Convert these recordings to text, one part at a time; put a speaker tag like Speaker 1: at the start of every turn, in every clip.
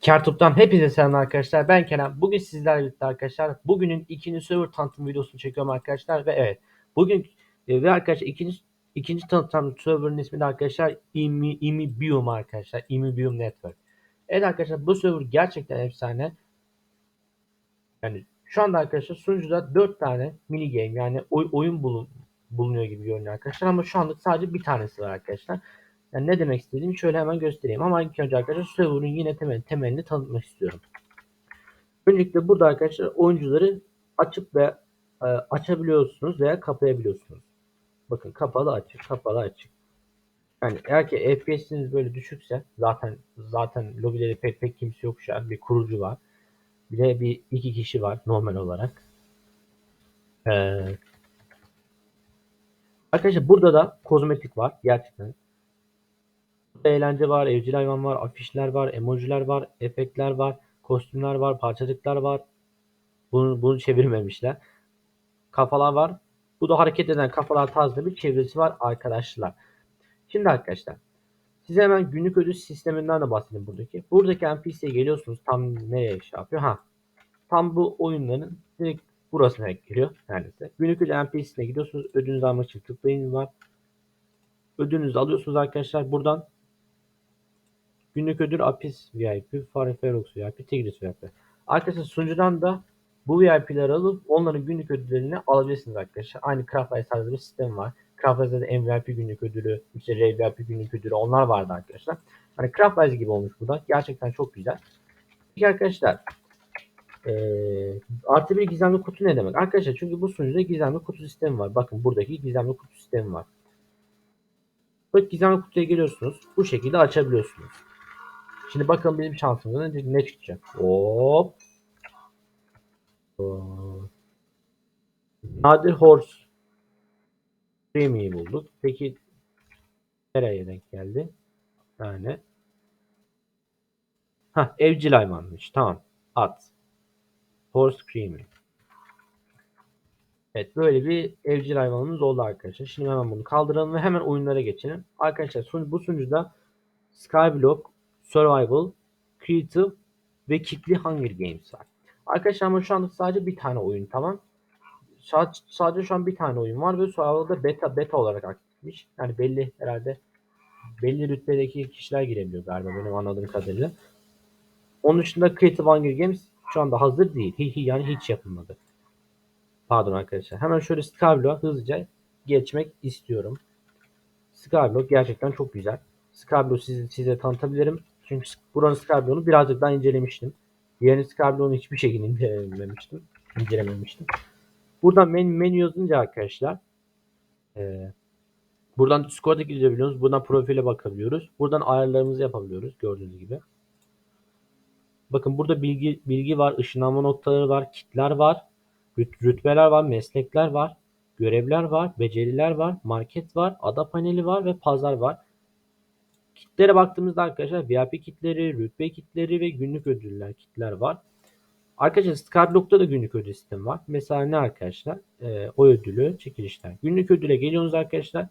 Speaker 1: Kertup'tan hepinize selam arkadaşlar. Ben Kenan. Bugün sizlerle birlikte arkadaşlar. Bugünün ikinci server tanıtım videosunu çekiyorum arkadaşlar. Ve evet. Bugün e, ve arkadaşlar ikinci ikinci tanıtım server'ın ismi de arkadaşlar Imi, Imibium arkadaşlar. Imibium Network. Evet arkadaşlar bu server gerçekten efsane. Yani şu anda arkadaşlar sunucuda 4 tane mini game yani oy, oyun bulun, bulunuyor gibi görünüyor arkadaşlar. Ama şu anlık sadece bir tanesi var arkadaşlar. Yani ne demek istediğimi şöyle hemen göstereyim. Ama ilk önce arkadaşlar server'ın yine temel, temelini tanıtmak istiyorum. Öncelikle burada arkadaşlar oyuncuları açıp ve e, açabiliyorsunuz veya kapayabiliyorsunuz. Bakın kapalı açık, kapalı açık. Yani eğer ki FPS'iniz böyle düşükse zaten zaten lobileri pek pek kimse yok şu an. Bir kurucu var. Bir de bir iki kişi var normal olarak. Ee, arkadaşlar burada da kozmetik var gerçekten. Burada eğlence var, evcil hayvan var, afişler var, emojiler var, efektler var, kostümler var, parçacıklar var. Bunu, bunu çevirmemişler. Kafalar var. Bu da hareket eden kafalar tarzında bir çevresi var arkadaşlar. Şimdi arkadaşlar size hemen günlük ödül sisteminden de bahsedeyim buradaki. Buradaki NPC'ye geliyorsunuz tam nereye şey yapıyor? Ha. Tam bu oyunların direkt burasına giriyor neredeyse. Günlük ödül NPC'sine gidiyorsunuz. Ödülünüzü almak için tıklayın var. Ödülünüzü alıyorsunuz arkadaşlar. Buradan günlük ödül Apis VIP, Fariferox VIP, Tigris VIP. Arkadaşlar sunucudan da bu VIP'leri alıp onların günlük ödüllerini alabilirsiniz arkadaşlar. Aynı Craftwise tarzı bir sistem var. Craftwise'da da MVP günlük ödülü, işte RVIP günlük ödülü onlar vardı arkadaşlar. Hani Craftwise gibi olmuş bu da. Gerçekten çok güzel. Peki arkadaşlar ee, artı bir gizemli kutu ne demek? Arkadaşlar çünkü bu sunucuda gizemli kutu sistemi var. Bakın buradaki gizemli kutu sistemi var. Bak gizemli kutuya geliyorsunuz. Bu şekilde açabiliyorsunuz. Şimdi bakın benim şansımdan ne, ne çıkacak. Hop. Nadir Horse Premi'yi bulduk. Peki nereye denk geldi? Yani Ha evcil hayvanmış. Tamam. At. Horse Creamy. Evet böyle bir evcil hayvanımız oldu arkadaşlar. Şimdi hemen bunu kaldıralım ve hemen oyunlara geçelim. Arkadaşlar bu sunucuda Skyblock, Survival, Creative ve Kitli Hunger Games var. Arkadaşlar ama şu anda sadece bir tane oyun tamam. Sadece şu an bir tane oyun var ve Survival'da beta beta olarak aktifmiş. Yani belli herhalde belli rütbedeki kişiler girebiliyor galiba benim anladığım kadarıyla. Onun dışında Creative Hunger Games şu anda hazır değil. yani hiç yapılmadı. Pardon arkadaşlar. Hemen şöyle Skyblock'a hızlıca geçmek istiyorum. Skyblock gerçekten çok güzel. Skyblock'u size, size tanıtabilirim. Çünkü buranın Skyblock'unu birazcık daha incelemiştim. Diğerini Skyblock'unu hiçbir şekilde incelememiştim. İncelememiştim. Buradan menü, menü yazınca arkadaşlar e, buradan Discord'a gidebiliyoruz. Buradan profile bakabiliyoruz. Buradan ayarlarımızı yapabiliyoruz gördüğünüz gibi. Bakın burada bilgi bilgi var, ışınlanma noktaları var, kitler var, rütbeler var, meslekler var, görevler var, beceriler var, market var, ada paneli var ve pazar var. Kitlere baktığımızda arkadaşlar VIP kitleri, rütbe kitleri ve günlük ödüller kitler var. Arkadaşlar Skyblock'ta da günlük ödül sistemi var. Mesela ne arkadaşlar? Ee, o ödülü çekilişler. Günlük ödüle geliyorsunuz arkadaşlar.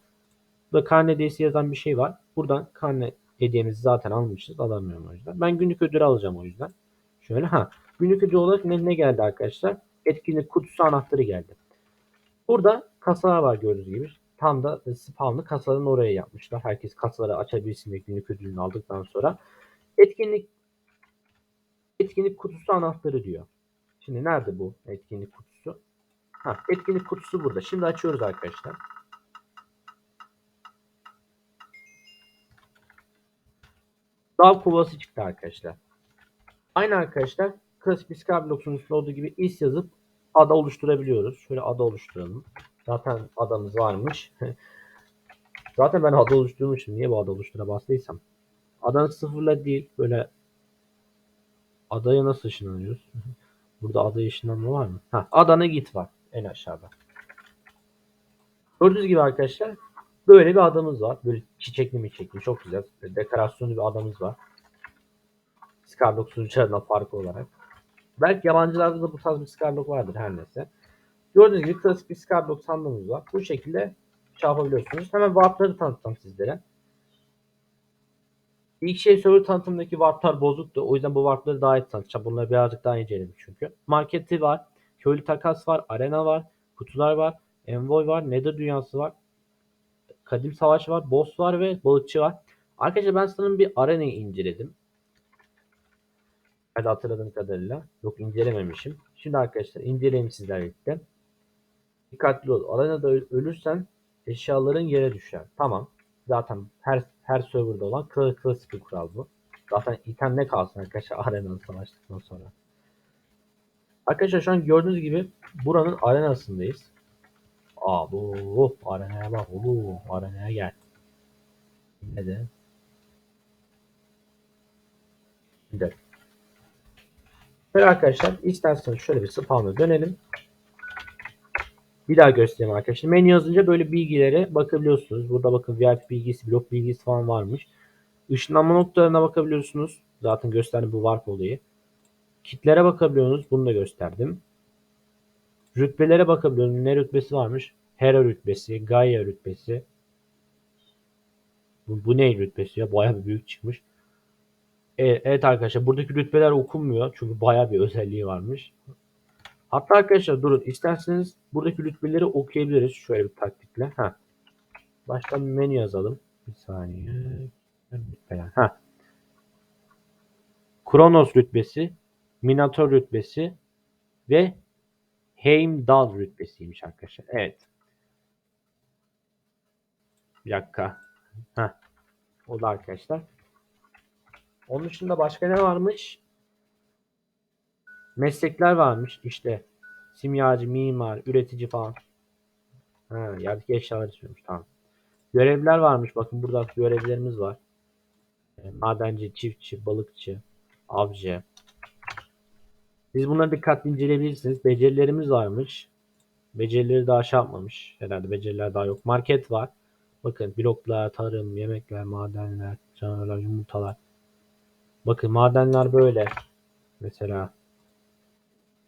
Speaker 1: Burada karne hediyesi yazan bir şey var. Buradan karne hediyemizi zaten almışız. Alamıyorum o yüzden. Ben günlük ödülü alacağım o yüzden. Şöyle ha. Günlük ödül olarak ne, ne geldi arkadaşlar? Etkinlik kutusu anahtarı geldi. Burada kasalar var gördüğünüz gibi. Tam da spawnlı kasaların oraya yapmışlar. Herkes kasaları açabilsin diye günlük ödülünü aldıktan sonra. Etkinlik etkinlik kutusu anahtarı diyor. Şimdi nerede bu etkinlik kutusu? Ha, etkinlik kutusu burada. Şimdi açıyoruz arkadaşlar. Dav kovası çıktı arkadaşlar. Aynı arkadaşlar klasik bir Skyblock sunucusunda olduğu gibi is yazıp ada oluşturabiliyoruz. Şöyle ada oluşturalım. Zaten adamız varmış. Zaten ben ada oluşturmuşum. Niye bu ada oluştura bastıysam. Adanın sıfırla değil. Böyle adaya nasıl ışınlanıyoruz? Burada adaya ışınlanma var mı? Ha, adana git var. En aşağıda. Gördüğünüz gibi arkadaşlar böyle bir adamız var. Böyle çiçekli mi çiçekli. Çok güzel. Dekorasyonlu bir adamız var. Skyblock sunucularından farklı olarak. Belki yabancılarda da bu tarz bir Skyblock vardır her neyse. Gördüğünüz gibi klasik bir Skyblock sandığımız var. Bu şekilde şey yapabiliyorsunuz. Hemen warp'ları tanıtacağım sizlere. İlk şey server tanıtımındaki warplar bozuktu. O yüzden bu warpları daha iyi tanıtacağım. Bunları birazcık daha inceledim çünkü. Marketi var. Köylü takas var. Arena var. Kutular var. Envoy var. Nether dünyası var. Kadim savaş var. Boss var ve balıkçı var. Arkadaşlar ben sanırım bir arenayı inceledim. Hadi hatırladığım kadarıyla. Yok incelememişim. Şimdi arkadaşlar inceleyeyim sizlerle. Dikkatli ol. Arenada öl- ölürsen eşyaların yere düşer. Tamam. Zaten her her serverda olan kla- klasik bir kural bu. Zaten item ne kalsın arkadaşlar arenada savaştıktan sonra. Arkadaşlar şu an gördüğünüz gibi buranın arenasındayız. Aa bu arenaya bak. Oo, arenaya gel. Ne de? Gidelim. Böyle arkadaşlar isterseniz şöyle bir spawn'a dönelim. Bir daha göstereyim arkadaşlar. Menü yazınca böyle bilgilere bakabiliyorsunuz. Burada bakın VIP bilgisi, blok bilgisi falan varmış. Işınlanma noktalarına bakabiliyorsunuz. Zaten gösterdim bu warp olayı. Kitlere bakabiliyorsunuz. Bunu da gösterdim. Rütbelere bakabiliyorsunuz. Ne rütbesi varmış? Hera rütbesi, Gaia rütbesi. Bu, bu ne rütbesi ya? Bayağı bir büyük çıkmış. Evet, evet arkadaşlar buradaki rütbeler okunmuyor. Çünkü bayağı bir özelliği varmış. Hatta arkadaşlar durun isterseniz buradaki rütbeleri okuyabiliriz. Şöyle bir taktikle. Ha. Baştan menü yazalım. Bir saniye. Ha. Kronos rütbesi, Minator rütbesi ve Heimdall rütbesiymiş arkadaşlar. Evet. Bir dakika. Ha. O da arkadaşlar. Onun dışında başka ne varmış? Meslekler varmış. İşte simyacı, mimar, üretici falan. Ha, yerdeki eşyalar istiyormuş. Tamam. Görevler varmış. Bakın burada görevlerimiz var. E, Madenci, çiftçi, balıkçı, avcı. Siz bunları dikkatli inceleyebilirsiniz. Becerilerimiz varmış. Becerileri daha şey yapmamış. Herhalde beceriler daha yok. Market var. Bakın bloklar, tarım, yemekler, madenler, canavarlar, yumurtalar. Bakın madenler böyle. Mesela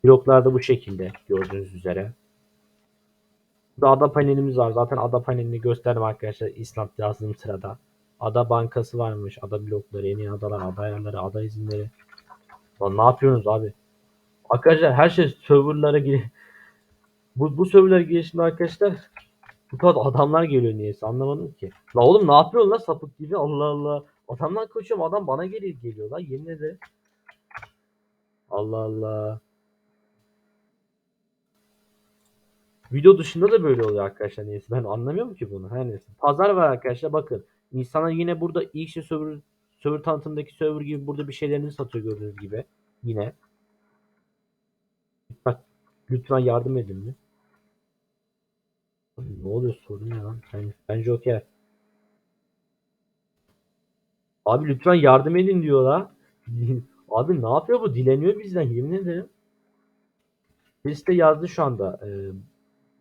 Speaker 1: bloklar da bu şekilde gördüğünüz üzere. Burada ada panelimiz var. Zaten ada panelini gösterdim arkadaşlar İslam yazdığım sırada. Ada bankası varmış. Ada blokları, en iyi adalar, ada ayarları, ada izinleri. Lan ne yapıyorsunuz abi? Arkadaşlar her şey serverlara gir. Bu, bu serverlara girişinde arkadaşlar bu kadar adamlar geliyor niyeyse anlamadım ki. La oğlum ne yapıyorsun la sapık gibi Allah Allah. Adamdan koşuyorum adam bana gelir geliyor la yemin ederim. Allah Allah. Video dışında da böyle oluyor arkadaşlar neyse. Ben anlamıyorum ki bunu. Her neyse. Pazar var arkadaşlar bakın. İnsanlar yine burada ilk şey server, server tanıtımdaki server gibi burada bir şeylerini satıyor gördüğünüz gibi. Yine. Bak lütfen yardım edin mi? Ne oluyor sorun ne lan? Ben, ben Joker. Abi lütfen yardım edin diyor la. Abi ne yapıyor bu? Dileniyor bizden yemin ederim. Birisi yazdı şu anda. Ee,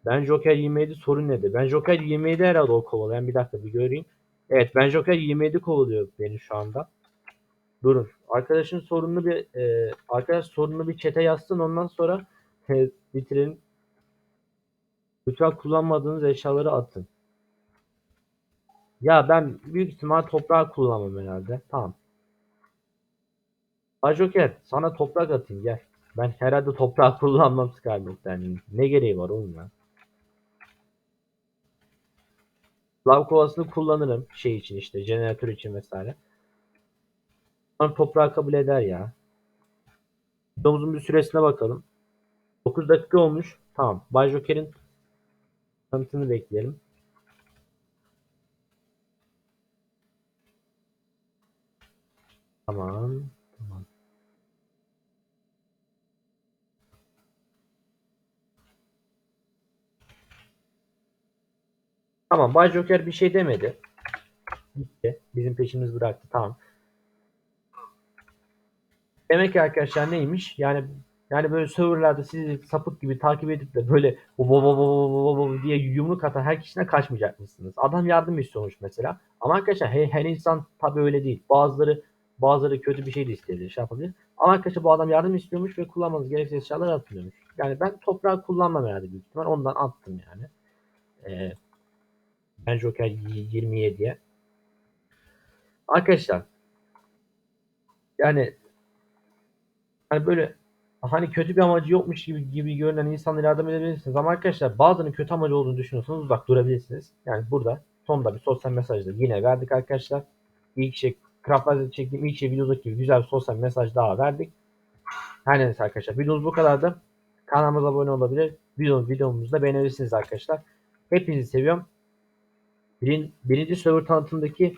Speaker 1: ben Joker 27 sorun nedir? Ben Joker 27 herhalde o kovalayan. Bir dakika bir göreyim. Evet ben Joker 27 kovalıyor beni şu anda. Durun. Arkadaşın sorununu bir e, arkadaş sorununu bir çete yazsın ondan sonra e, bitirin. Lütfen kullanmadığınız eşyaları atın. Ya ben büyük ihtimal toprağı kullanmam herhalde. Tamam. Ha Joker sana toprak atayım gel. Ben herhalde toprağı kullanmam Skyblock'tan. Ne gereği var oğlum ya? Lav kovasını kullanırım şey için işte jeneratör için vesaire. Sonra toprağı kabul eder ya. Videomuzun bir süresine bakalım. 9 dakika olmuş. Tamam. Bay Joker'in tanıtını bekleyelim. Tamam. Tamam. Bay Joker bir şey demedi. Gitti. Bizim peşimiz bıraktı. Tamam. Demek ki arkadaşlar neymiş? Yani yani böyle serverlarda sizi sapık gibi takip edip de böyle bo bo bo bo bo bo diye yumruk atan her kişiden kaçmayacakmışsınız. Adam yardım istiyormuş mesela. Ama arkadaşlar her, her insan tabii öyle değil. Bazıları bazıları kötü bir şey de isteyebilir, şey yapabilir. Ama arkadaşlar bu adam yardım istiyormuş ve kullanmanız gereksiz eşyalar atmıyormuş. Yani ben toprağı kullanmam herhalde büyük ihtimal. Ondan attım yani. Ee, ben Joker 27'ye. Arkadaşlar yani hani böyle hani kötü bir amacı yokmuş gibi gibi görünen insanlara yardım edebilirsiniz. Ama arkadaşlar bazılarının kötü amacı olduğunu düşünüyorsanız uzak durabilirsiniz. Yani burada sonda bir sosyal mesaj da yine verdik arkadaşlar. İlk şey Craft'larda çektiğim ilk şey videodaki gibi güzel bir sosyal mesaj daha verdik. Her neyse arkadaşlar videomuz bu kadardı. Kanalımıza abone olabilir. Video, videomuzu da beğenebilirsiniz arkadaşlar. Hepinizi seviyorum. Birin, birinci server tanıtımdaki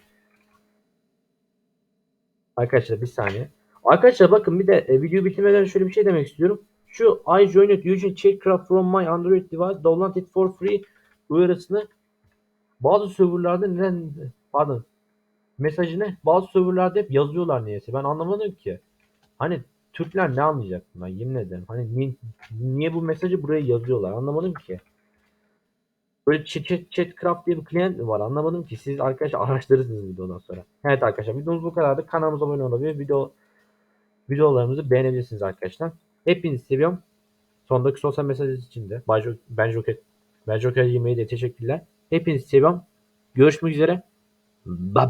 Speaker 1: Arkadaşlar bir saniye. Arkadaşlar bakın bir de e, video bitirmeden şöyle bir şey demek istiyorum. Şu I joined using Checkcraft from my Android device. Download it for free uyarısını bazı serverlarda neden pardon mesajını bazı serverlarda hep yazıyorlar niyeyse. Ben anlamadım ki. Hani Türkler ne anlayacak bundan yemin ederim. Hani niye, niye bu mesajı buraya yazıyorlar anlamadım ki. Böyle chat, chat, chatcraft diye bir klient mi var anlamadım ki. Siz arkadaşlar araştırırsınız videodan sonra. Evet arkadaşlar videomuz bu kadardı. Kanalımıza abone olabilir. Video videolarımızı beğenebilirsiniz arkadaşlar. Hepinizi seviyorum. Sondaki sosyal mesaj için de Ben Joker Ben Joker yemeği de teşekkürler. Hepinizi seviyorum. Görüşmek üzere. Bye.